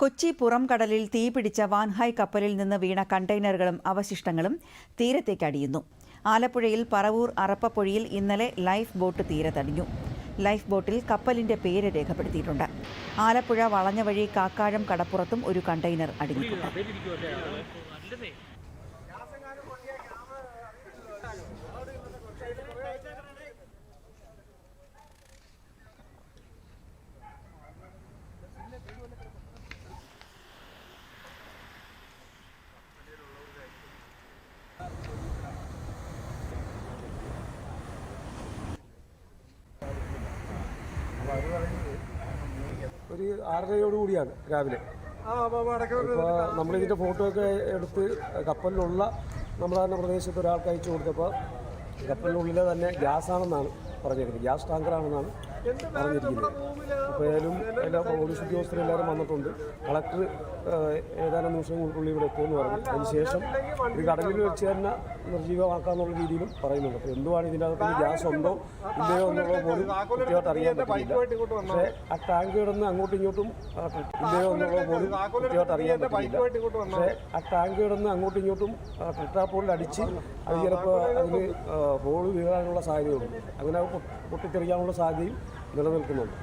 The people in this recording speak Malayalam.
കൊച്ചി പുറംകടലിൽ തീപിടിച്ച വാൻഹായ് കപ്പലിൽ നിന്ന് വീണ കണ്ടെയ്നറുകളും അവശിഷ്ടങ്ങളും തീരത്തേക്ക് അടിയുന്നു. ആലപ്പുഴയിൽ പറവൂർ അറപ്പപ്പൊഴിയിൽ ഇന്നലെ ലൈഫ് ബോട്ട് തീരത്തടിഞ്ഞു ലൈഫ് ബോട്ടിൽ കപ്പലിന്റെ പേര് രേഖപ്പെടുത്തിയിട്ടുണ്ട്. ആലപ്പുഴ വളഞ്ഞ വഴി കാക്കാഴം കടപ്പുറത്തും ഒരു കണ്ടെയ്നർ അടിഞ്ഞിട്ടുണ്ട്. ഒരു ആറരയോട് കൂടിയാണ് രാവിലെ. ഇപ്പോൾ നമ്മളിതിന്റെ ഫോട്ടോ ഒക്കെ എടുത്ത് കപ്പലിലുള്ള നമ്മുടെ തന്നെ പ്രദേശത്ത് ഒരാൾക്ക് അയച്ചു കൊടുത്തപ്പോൾ കപ്പലിനുള്ളിലെ തന്നെ ഗ്യാസാണെന്നാണ് പറഞ്ഞിരിക്കുന്നത്. ഗ്യാസ് ടാങ്കറാണെന്നാണ് പറഞ്ഞിരിക്കുന്നത് അപ്പോൾ ഏതായാലും എല്ലാ പോലീസ് ഉദ്യോഗസ്ഥരും എല്ലാവരും വന്നിട്ടുണ്ട്. കളക്ടർ ഏതാനും ദിവസങ്ങൾക്കുള്ളിൽ ഇവിടെ എത്തുമെന്ന് പറഞ്ഞു. അതിനുശേഷം ഇത് കടലിൽ വെച്ച് തന്നെ നിർജീവമാക്കാന്നുള്ള രീതിയിലും പറയുന്നുണ്ട്. അപ്പോൾ എന്തുവാണ് ഇതിന്റെ അകത്ത് ഗ്യാസ് ഉണ്ടോ ഇല്ലയോ എന്നുള്ളത് പോലും കൃത്യമായിട്ട് അറിയാൻ പറ്റില്ല. പക്ഷേ ആ ടാങ്ക് കിടന്ന് അങ്ങോട്ടും ഇങ്ങോട്ടും ഇല്ലയോ എന്നുള്ളത് പോലും കൃത്യമായിട്ട് അറിയാൻ പറ്റില്ല. പക്ഷേ ആ ടാങ്ക് കിടന്ന് അങ്ങോട്ടും ഇങ്ങോട്ടും ട്രിട്ടാപ്പോളിൽ അടിച്ച് അത് ചിലപ്പോൾ അതിന് ഹോൾ വീഴാനുള്ള സാധ്യതയുണ്ട്. അങ്ങനെ പൊട്ടിത്തെറിയാനുള്ള സാധ്യതയും നിലനിൽക്കുന്നുണ്ട്.